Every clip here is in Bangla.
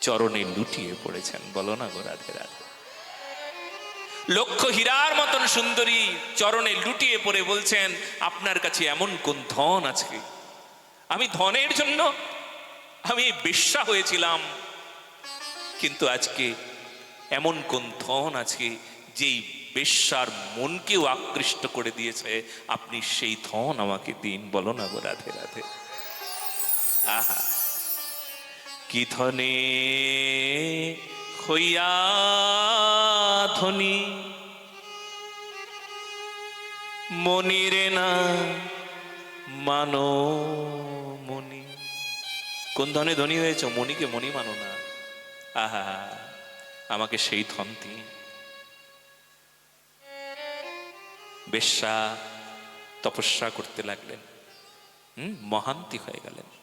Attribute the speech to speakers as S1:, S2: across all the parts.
S1: চরণে লুটিয়ে পড়েছেন। বলো না গো রাধে রাধে। লক্ষ হীরার মতন সুন্দরী চরণে লুটিয়ে পড়ে বলছেন, আপনার কাছে এমন কোন ধন আছে? আমি ধনের জন্য, আমি বেশ্যা হয়েছিলাম। কিন্তু আজকে এমন কোন ধন আছে, যেই বেশ্যার মনকেও আকৃষ্ট করে দিয়েছে? আপনি সেই ধন আমাকে দিন। বলো না গো রাধে রাধে। আহা! কি ধনে হইয়া ধনী? মনিরে না মানো মনি। কোন ধনে ধনী হয়েছ? মনিকে মনি মানো না। আহা, আমাকে সেই ধন দিন। বেশ্যা তপস্যা করতে লাগলেন। হুম, মহান্তি হয়ে গেলেন।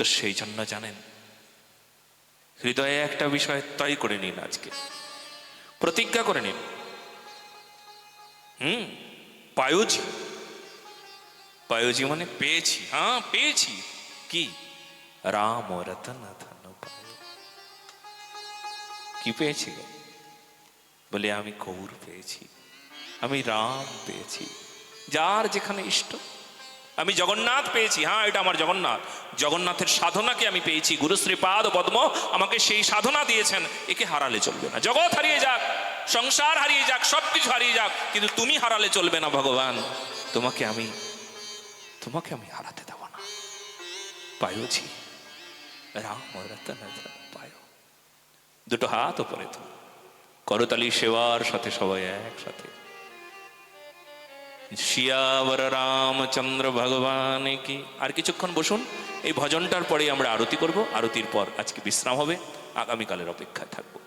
S1: তো সেই জন্য জানেন। হৃদয়ে একটা বিষয় তয় করে নিন আজকে। প্রতিজ্ঞা করে নিন। হুম, পায়োজি। পায়োজি মানে পেয়েছি। হ্যাঁ পেয়েছি। কি? রাম রতন ধন কি পেয়েছি বলে, আমি গৌর পেয়েছি। আমি রাম পেয়েছি। যার যেখানে ইষ্ট আমি জগন্নাথ পেয়েছি। হ্যাঁ এটা আমার জগন্নাথ। জগন্নাথের সাধনাকে আমি পেয়েছি। গুরুশ্রী পাদ পদ্ম আমাকে সেই সাধনা দিয়েছেন। একে হারালে চলবে না। জগৎ হারিয়ে যাক, সংসার হারিয়ে যাক সব কিছু হারিয়ে যাক, কিন্তু তুমি হারালে চলবে না ভগবান। তোমাকে আমি তোমাকে আমি হারাতে দেব না। পায়োছি রাম রতন পায়। দুটো হাত ওপরে তো করতালি সেবার সাথে সবাই একসাথে। শিয়াবর রামচন্দ্র ভগবান কি আর কিছুক্ষণ বসুন এই ভজনটার পরে আমরা আরতি করব আরতির পর আজকে বিশ্রাম হবে আগামীকালের অপেক্ষায় থাকবো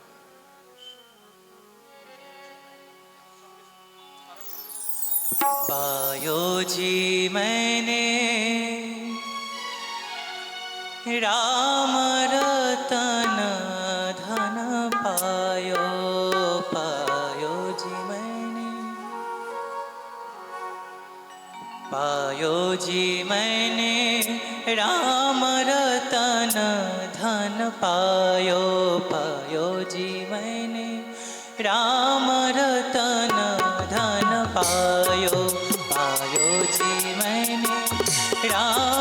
S2: पायो जी मैंने राम पायो जी मैंने राम रतन धन पायो पायो जी मैंने राम रतन धन पायो पायो जी मैंने राम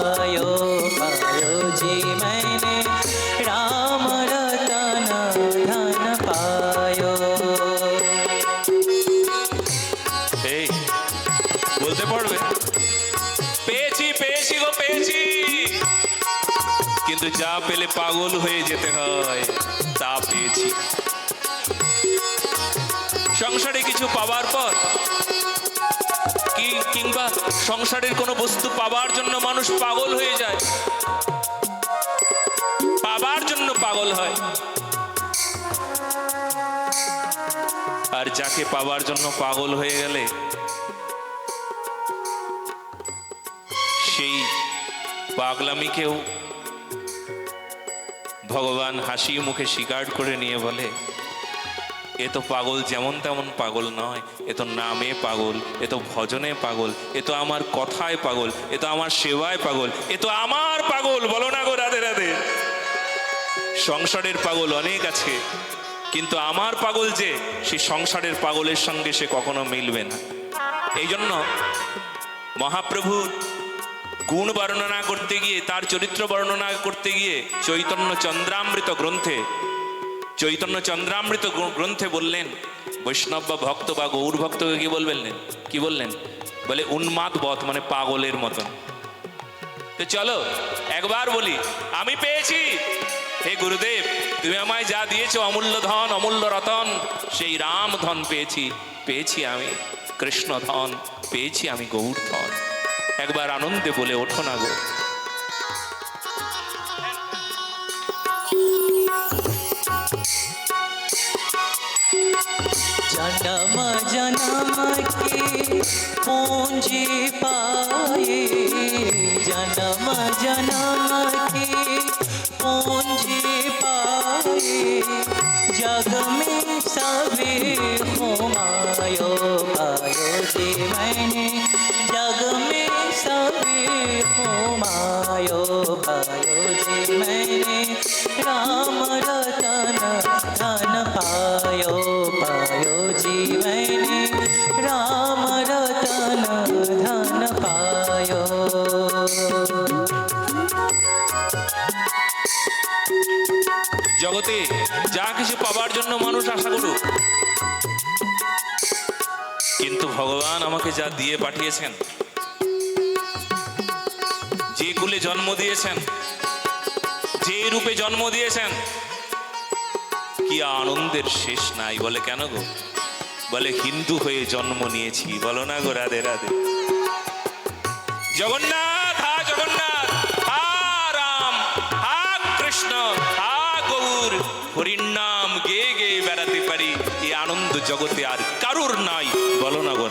S2: धन पायो पायो जी मैंने राम रतन धन पायो
S1: এই বলতে পারবে পেয়েছি পেয়েছি গো পেয়েছি কিন্তু যা পেলে পাগল হয়ে যেতে হয় তা পেয়েছি সংসারে কিছু পাওয়ার পর কি কিংবা সংসারের কোনো বস্তু পাওয়ার জন্য মানুষ পাগল হয়ে যায়। পাবার জন্য পাগল হয়। আর যাকে পাবার জন্য পাগল হয়ে গেলে, সেই পাগলামিকেও ভগবান হাসি মুখে স্বীকার করে নিয়ে বলে এ তো পাগল যেমন তেমন পাগল নয়, এ তো নামে পাগল, এ তো ভজনে পাগল, এ তো আমার কথায় পাগল, এ তো আমার সেবায় পাগল, এ তো আমার পাগল, বলো না গো রাধে রাধে। সংসারের পাগল অনেক আছে, কিন্তু আমার পাগল যে, সেই সংসারের পাগলের সঙ্গে সে কখনো মিলবে না। এই জন্য মহাপ্রভুর গুণ বর্ণনা করতে গিয়ে, তার চরিত্র বর্ণনা করতে গিয়ে, চৈতন্য চন্দ্রামৃত গ্রন্থে চৈতন্য চন্দ্রামৃত গ্রন্থে বললেন, বৈষ্ণব বা ভক্ত বা গৌর ভক্তকে কি বলবেন? কি বললেন? বলে, উন্মাদ বধ মানে পাগলের মতন। তো চলো, একবার বলি, আমি পেয়েছি। হে গুরুদেব, তুমি আমায় যা দিয়েছ, অমূল্য ধন, অমূল্য রতন, সেই রাম ধন পেয়েছি পেয়েছি আমি, কৃষ্ণ ধন, পেয়েছি আমি গৌর ধন। একবার আনন্দে বলে, ওঠো না গো।
S2: जन्म जन्म की पूंजी पाए। जन्म जन्म की पूंजी पाए। जग में सभी हुमायो पायो जी
S1: জগতে যা কিছু পাবার জন্য মানুষ আশা করুক। কিন্তু ভগবান আমাকে যা দিয়ে পাঠিয়েছেন, যে কুলে জন্ম দিয়েছেন, যে রূপে জন্ম দিয়েছেন, কি আনন্দের শেষ নাই, বলে কেন গো? বলে হিন্দু হয়ে জন্ম নিয়েছি, বলো না গো রাধে রাধে। জগন্নাথ! জগতে আর কারুর নাই। বলো না গো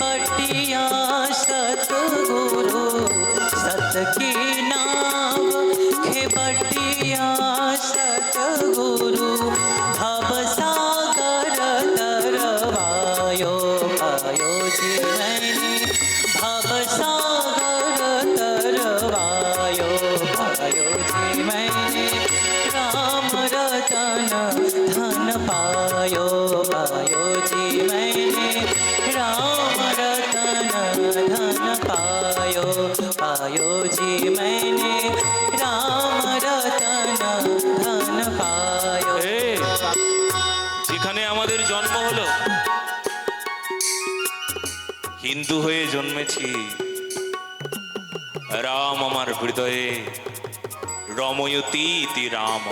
S2: बटिया सतगुरु सत की नाम है बटिया सतगुरु भव सागर तरवायो पायो जी।
S1: যেখানে আমাদের জন্ম হলো, হিন্দু হয়ে জন্মেছি। রাম আমার হৃদয়ে, রময়তীতি রাম।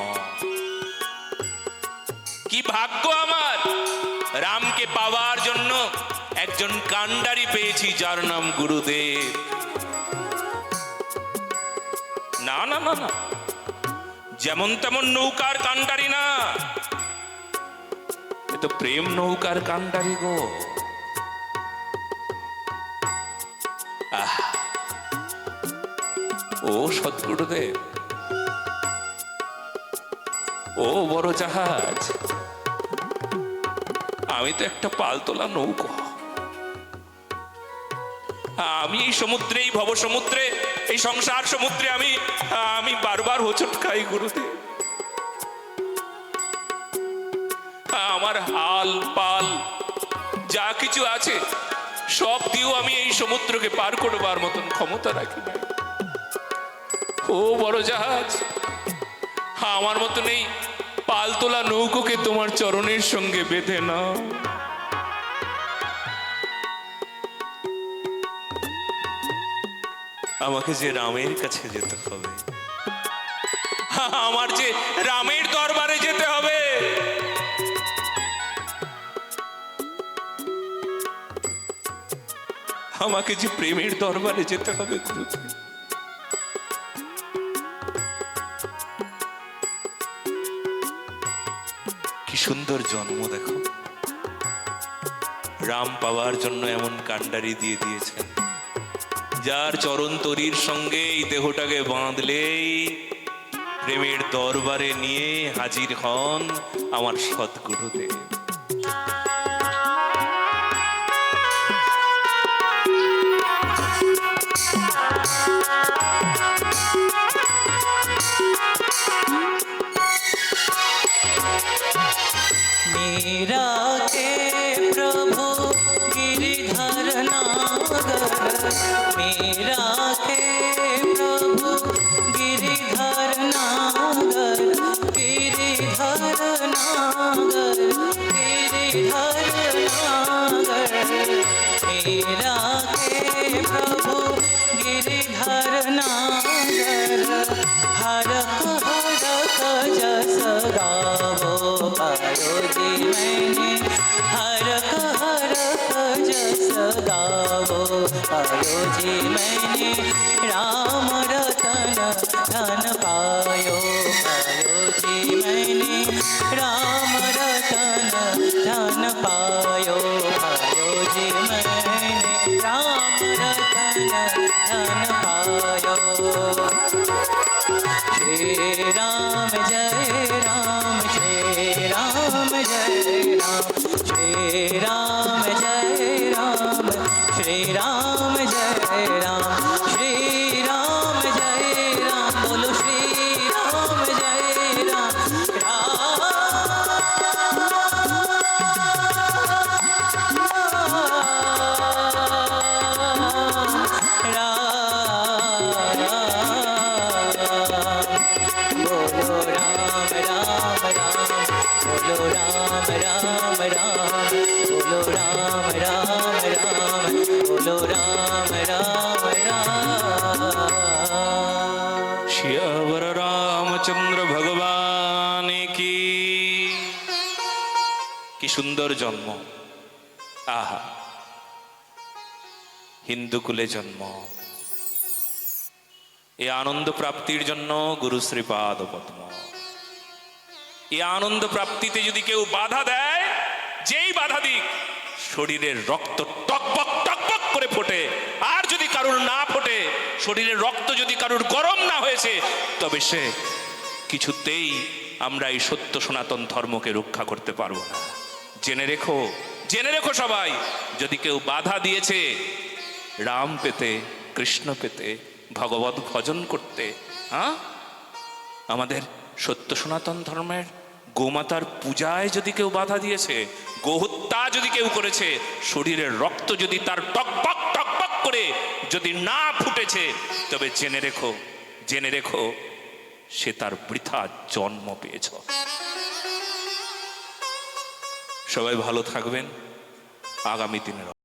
S1: কি ভাগ্য আমার? রামকে পাওয়ার জন্য একজন কাণ্ডারি পেয়েছি, যার নাম গুরুদেব। না না না না। যেমন তেমন নৌকার কাণ্ডারি না। এ তো প্রেম নৌকার কাণ্ডারি গো! ও সদ্গুরুদেব। ও বড় জাহাজ। আমি তো একটা পালতোলা নৌকো। আমি এই সমুদ্রে, এই ভব সমুদ্রে এই সংসার সমুদ্রে আমি আমি বারবার হোঁচট খাই গুরুদেব। আমার হাল, পাল, যা কিছু আছে, সব দিয়েও আমি এই সমুদ্রকে পার করবার মতন ক্ষমতা রাখি না ও বড় জাহাজ, আমার মতন এই পালতোলা নৌকোকে তোমার চরণের সঙ্গে বেঁধে নাও।
S2: আমাকে যে রামের কাছে যেতে হবে। আমার যে রামের দরবারে যেতে হবে। আমাকে যে প্রেমের দরবারে যেতে হবে কি সুন্দর জন্ম দেখো। রাম পাওয়ার জন্য এমন কাণ্ডারি দিয়ে দিয়েছেন। যার চরণ তরির সঙ্গে এই দেহটাকে বাঁধলেই প্রেমের দরবারে নিয়ে হাজির হন আমার সদ্গুরুদেব। hurting. সুন্দর জন্ম। আহা। হিন্দুকুলে জন্ম। এই আনন্দ প্রাপ্তির জন্য গুরু শ্রীপাদ পদ্ম। এই আনন্দ প্রাপ্তিতে যদি কেউ বাধা দেয়, যেই বাধা দিক, শরীরের রক্ত টকবক টকবক করে ফোটে। আর যদি কারুর না ফোটে, শরীরের রক্ত যদি কারুর গরম না হয়েছে, তবে সে কিছুতেই আমরা এই সত্য সনাতন ধর্মকে রক্ষা করতে পারব না। জেনে রেখো জেনে রেখো সবাই, যদি কেউ বাধা দিয়েছে, রাম পেতে, কৃষ্ণ পেতে, ভগবত ভজন করতে হ্যাঁ? আমাদের সত্য সনাতন ধর্মের গোমাতার পূজায় যদি কেউ বাধা দিয়েছে, গোহত্যা যদি কেউ করেছে, শরীরের রক্ত যদি তার টকপক টকপক করে যদি না ফুটেছে, তবে জেনে রেখো জেনে রেখো, সে তার বৃথা জন্ম পেয়েছ। সবাই ভালো থাকবেন। আগামী দিনের